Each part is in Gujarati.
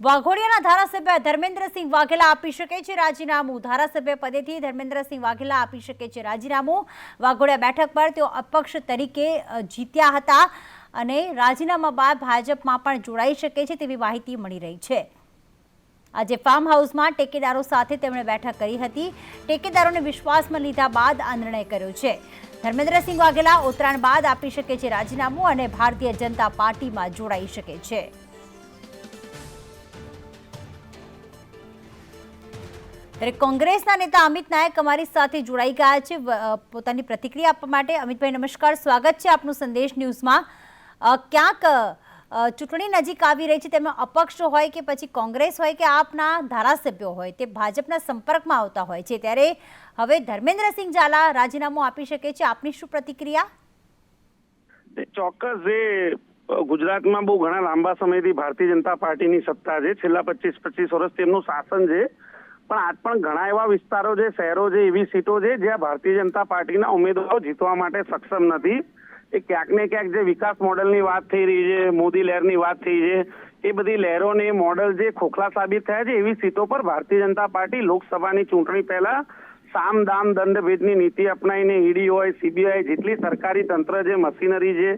વાઘોડિયાના ધારાસભ્ય ધર્મેન્દ્રસિંહ વાઘેલા આપી શકે છે રાજીનામું. ધારાસભ્ય પદેથી ધર્મેન્દ્રસિંહ વાઘેલા આપી શકે છે રાજીનામું. વાઘોડિયા બેઠક પર તેઓ અપક્ષ તરીકે જીત્યા હતા અને રાજીનામા બાદ ભાજપમાં પણ જોડાઈ શકે છે તેવી માહિતી મળી રહી છે. આજે ફાર્મ હાઉસમાં ટેકેદારો સાથે તેમણે બેઠક કરી હતી. ટેકેદારોને વિશ્વાસમાં લીધા બાદ આ નિર્ણય કર્યો છે. ધર્મેન્દ્રસિંહ વાઘેલા ઉત્તરાયણ બાદ આપી શકે છે રાજીનામું અને ભારતીય જનતા પાર્ટીમાં જોડાઈ શકે છે. ત્યારે કોંગ્રેસના નેતા અમિત નાયક અમારી સાથે જોડાઈ ગયા છે. પોતાની પ્રતિક્રિયા આપવા માટે. અમિતભાઈ, નમસ્કાર. સ્વાગત છે આપનું સંદેશ ન્યૂઝમાં. ક્યાંક ચૂંટણી નજીક આવી રહી છે. તેમાં અપક્ષ હોય કે પછી કોંગ્રેસ હોય કે આપના ધારાસભ્યો હોય, તે ભાજપના સંપર્કમાં આવતા હોય છે. ત્યારે હવે ધર્મેન્દ્રસિંહ ઝાલા રાજીનામું આપી શકે છે. આપની શું પ્રતિક્રિયા? ચોક્કસ જે ગુજરાતમાં બહુ ઘણા લાંબા સમયથી ભારતીય જનતા પાર્ટીની સત્તા છે. છેલ્લા પચીસ પચીસ વર્ષ તેમનું શાસન છે. પણ આજ પણ ઘણા એવા વિસ્તારો છે, શહેરો છે, એવી સીટો છે, જ્યાં ભારતીય જનતા પાર્ટીના ઉમેદવારો જીતવા માટે સક્ષમ નથી. એ ક્યાંક ને ક્યાંક જે વિકાસ મોડેલની વાત થઈ રહી છે, મોદી લહેરની વાત થઈ છે, એ બધી લહેરોને મોડલ જે ખોખલા સાબિત થયા છે, એવી સીટો પર ભારતીય જનતા પાર્ટી લોકસભાની ચૂંટણી પહેલા સામ દામ દંડ ભેદની નીતિ અપનાવીને ઈડી હોય, સીબીઆઈ જેટલી સરકારી તંત્ર જે મશીનરી છે,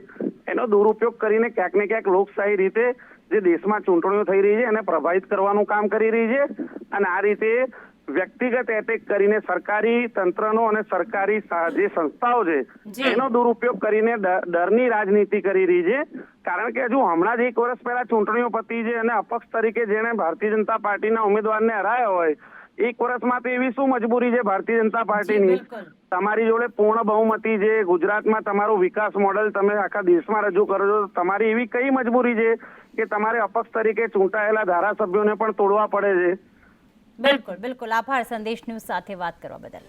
એનો દુરુપયોગ કરીને ક્યાંક ને ક્યાંક લોકશાહી રીતે જે દેશમાં ચૂંટણીઓ થઈ રહી છે, એને પ્રભાવિત કરવાનું કામ કરી રહી છે. અને આ રીતે વ્યક્તિગત એટેક કરીને સરકારી તંત્રનો અને સરકારી જે સંસ્થાઓ છે એનો દુરુપયોગ કરીને ડરની રાજનીતિ કરી રહી છે. કારણ કે હજુ હમણાં જ એક વર્ષ પહેલા ચૂંટણીઓ પતી છે અને અપક્ષ તરીકે જેણે ભારતીય જનતા પાર્ટીના ઉમેદવારને હરાયા હોય એક વર્ષમાં તો એવી શું મજબૂરી છે ભારતીય જનતા પાર્ટીની? તમારી જોડે પૂર્ણ બહુમતી છે ગુજરાતમાં તમારું વિકાસ મોડેલ તમે આખા દેશમાં રજૂ કરો છો તમારી એવી કઈ મજબૂરી છે કે તમારે અપક્ષ તરીકે ચૂંટાયેલા ધારાસભ્યોને પણ તોડવા પડે છે? બિલકુલ બિલકુલ. આભાર. સંદેશ ન્યૂઝ સાથે વાત કરવા બદલ.